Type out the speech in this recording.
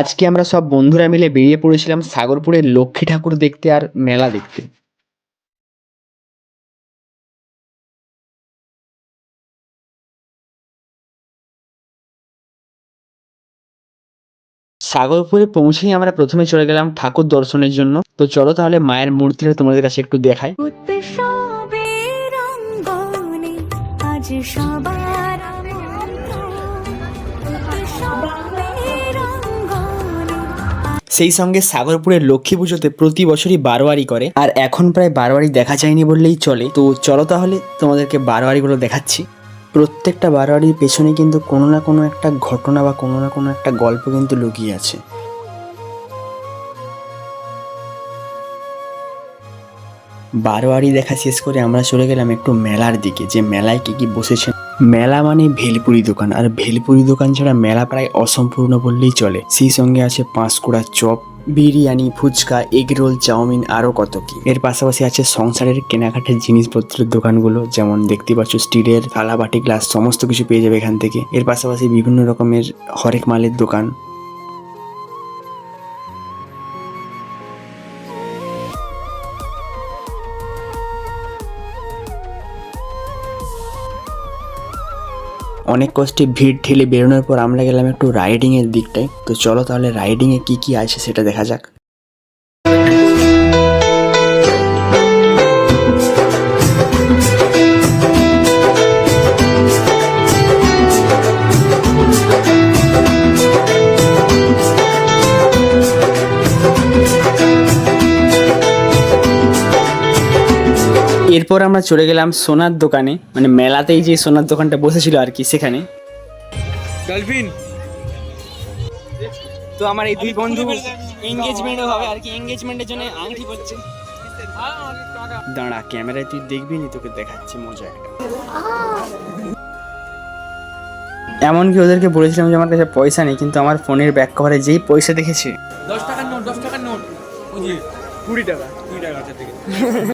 আজকে আমরা সব বন্ধুরা মিলে বেরিয়ে পড়েছিলাম সাগরপুরের লক্ষ্মী ঠাকুর দেখতে আর মেলা দেখতে। সাগরপুরে পৌঁছেই আমরা প্রথমে চলে গেলাম ঠাকুর দর্শনের জন্য। তো চলো তাহলে মায়ের মূর্তিটা তোমাদের কাছে একটু দেখাই। সেই সঙ্গে সাগরপুরের লক্ষ্মী পুজোতে প্রতি বছরই বারোয়ারি করে, আর এখন প্রায় বারোয়ারি দেখা যায়নি বললেই চলে। তো চলো তাহলে তোমাদেরকে বারোয়ারিগুলো দেখাচ্ছি। প্রত্যেকটা বারোয়ারির পেছনে কিন্তু কোনো না কোনো একটা ঘটনা বা কোনো না কোনো একটা গল্প কিন্তু লুকিয়ে আছে। বারোয়ারি দেখা শেষ করে আমরা চলে গেলাম একটু মেলার দিকে। যে মেলায় কি কি বসেছে মেলা মানে ভেলপুরি দোকান। আর ভেলপুরি দোকান ছাড়া মেলা প্রায় অসম্পূর্ণ বললেই চলে। সেই সঙ্গে আছে Panskura chop, biryani, fuchka egg roll chow mein আরও কত কি। এর পাশাপাশি আছে সংসারের কেনাকাটার জিনিসপত্রের দোকানগুলো, যেমন দেখতে পাচ্ছ স্টিলের, থালা, বাটি, গ্লাস, সমস্ত কিছু পেয়ে যাবে এখান থেকে। এর পাশাপাশি বিভিন্ন রকমের হরেক মালের দোকান। অনেক কষ্টে ভিড় ঠেলে বেরোনোর পর আমরা গেলাম একটু রাইডিংয়ের দিকটায়। তো চলো তাহলে রাইডিংয়ে কী কি আছে সেটা দেখা যাক। এরপর আমরা চলে গেলাম সোনার দোকানে। মানে মেলাতেই যে সোনার দোকানটা বসেছিল আর কি সেখানে। ডলফিন। তো আমার এই দুই বন্ধু এঙ্গেজমেন্টও হবে আর কি এঙ্গেজমেন্টের জন্য আংটি পড়ছে দাঁড়া ক্যামেরায় তুই দেখবি নি? তোকে দেখাচ্ছি মজা একটা। এমনকি ওদেরকে বলেছিলাম যে আমার কাছে পয়সা নেই কিন্তু আমার ফোনের ব্যাক কভারে যেই পয়সা দেখেছে। দশ টাকার নোট দশ টাকার নোট। কুড়ি টাকা কুড়ি টাকা থেকে।